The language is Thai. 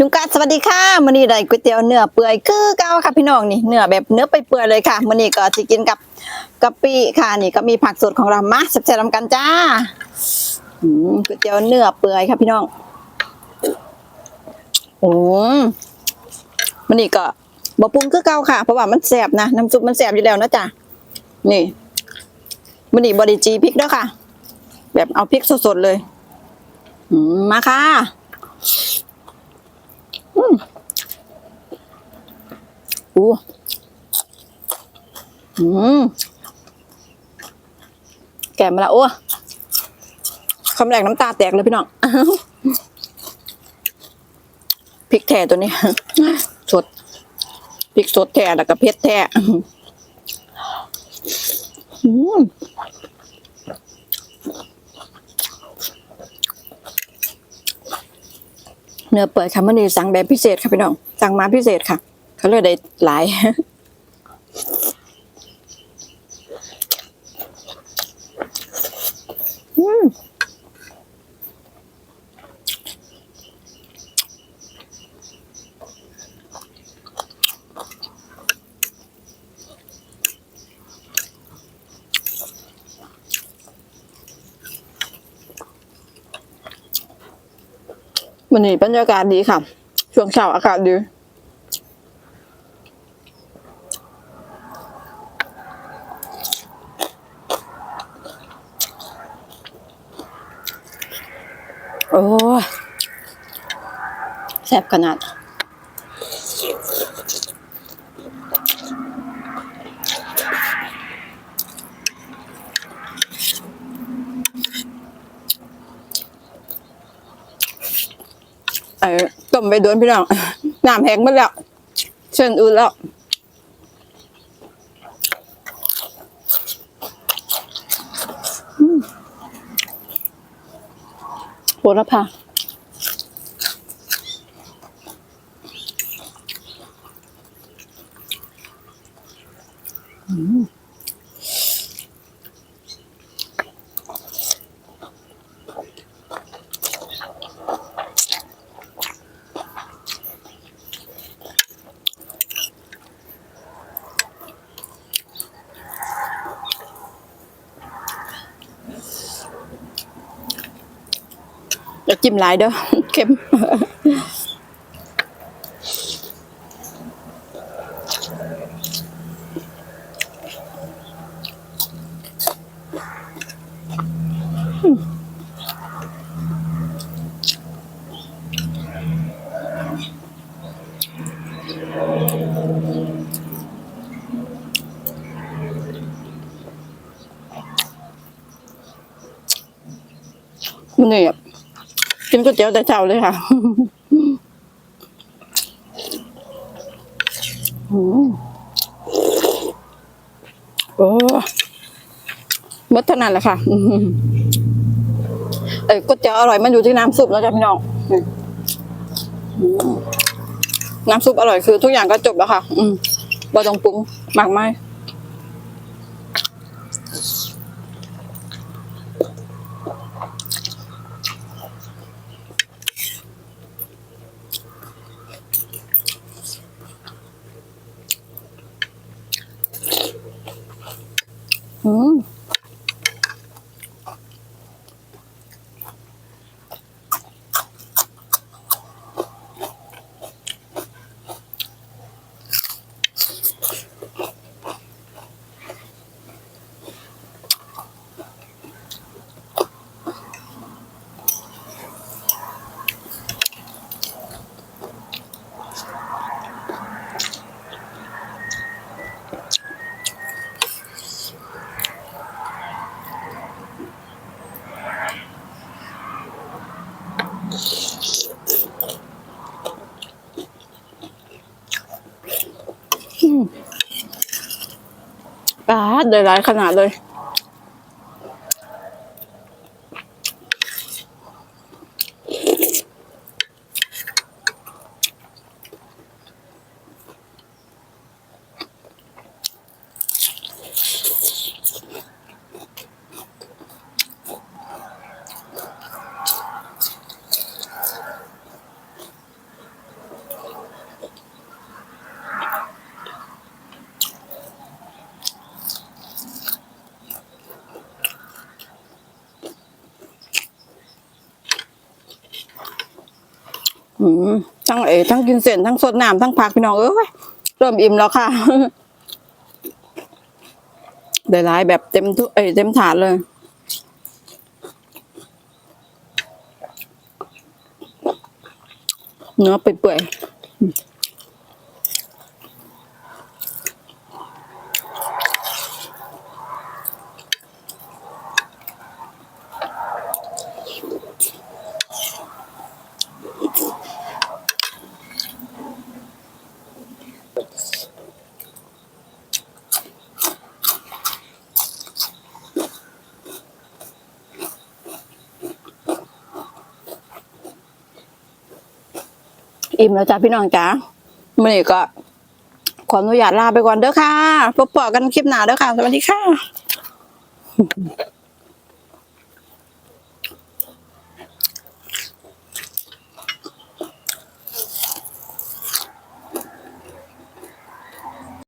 จุงกัดสวัสดีค่ะมื้อนี้ได้ก๋วยเตี๋ยวเนื้อเปื่อยคือเก่าค่ะพี่น้องนี่เนื้อแบบเนื้อไปเปื่อยเลยค่ะมื้อนี้ก็สิกินกับกะปิค่ะนี่ก็มีผักสดของเรามาแซ่บๆนำกันจ้าอืมก๋วยเตี๋ยวเนื้อเปื่อยค่ะพี่น้องโอ้มื้อนี้ก็บ่ปรุงคือเก่าค่ะ เพราะว่ามันแซ่บนะน้ำซุปมันแซ่บอยู่แล้วนะจ้ะนี่มื้อนี้บ่ได้จีพริกด้อค่ะ แบบเอาพริกสดๆเลย อืมมาค่ะ อู้อืมแก่มาละโอ้คำแรกน้ำตาแตกเลยพี่น้องพริกแท้ตัวนี้ สดพริกสดแท้แล้วก็เผ็ดแท้อืม เนื้อเปิดค่ะมื่อนี้สั่งแบบพิเศษค่ะพี่น้อง สั่งมาพิเศษค่ะ เขาเลยได้หลาย อืม วันนี้บรรยากาศดีค่ะ ช่วงเช้าอากาศดีโอ้แซ่บขนาด ไอ้ต้มไปโดนพี่น้องน้ำแห้งหมดแล้วเชิญอื่นแล้วโหระพา อย่าจิ้มห กินก๋วยเตี๋ยวแต่เช้าเลยค่ะโอ้หมดเท่านั้นแหละค่ะเอ้ก๋วยเตี๋ยวอร่อยมันอยู่ที่น้ำซุปแล้วจ้ะพี่น้องน้ำซุปอร่อยคือ ทุกอย่างก็จบแล้วค่ะ อืมเราต้องปรุงมากไหมา ดได้หลายขนาดเลย ทั้งเอ๋ทั้งกินเส้นทั้งสดน้ำทั้งผักพี่น้องเอ้ยเริ่มอิ่มแล้วค่ะได้หลายแบบเต็มทุกเอ้เต็มถาดเลยเนื้อเปื่อยๆ อิ่มแล้วจ้าพี่น้องจ้ามื่อนี้ก็ขออนุญาตลาไปก่อนเด้อค่ะพบปะกันคลิปหน้าเด้อค่ะ สวัสดีค่ะ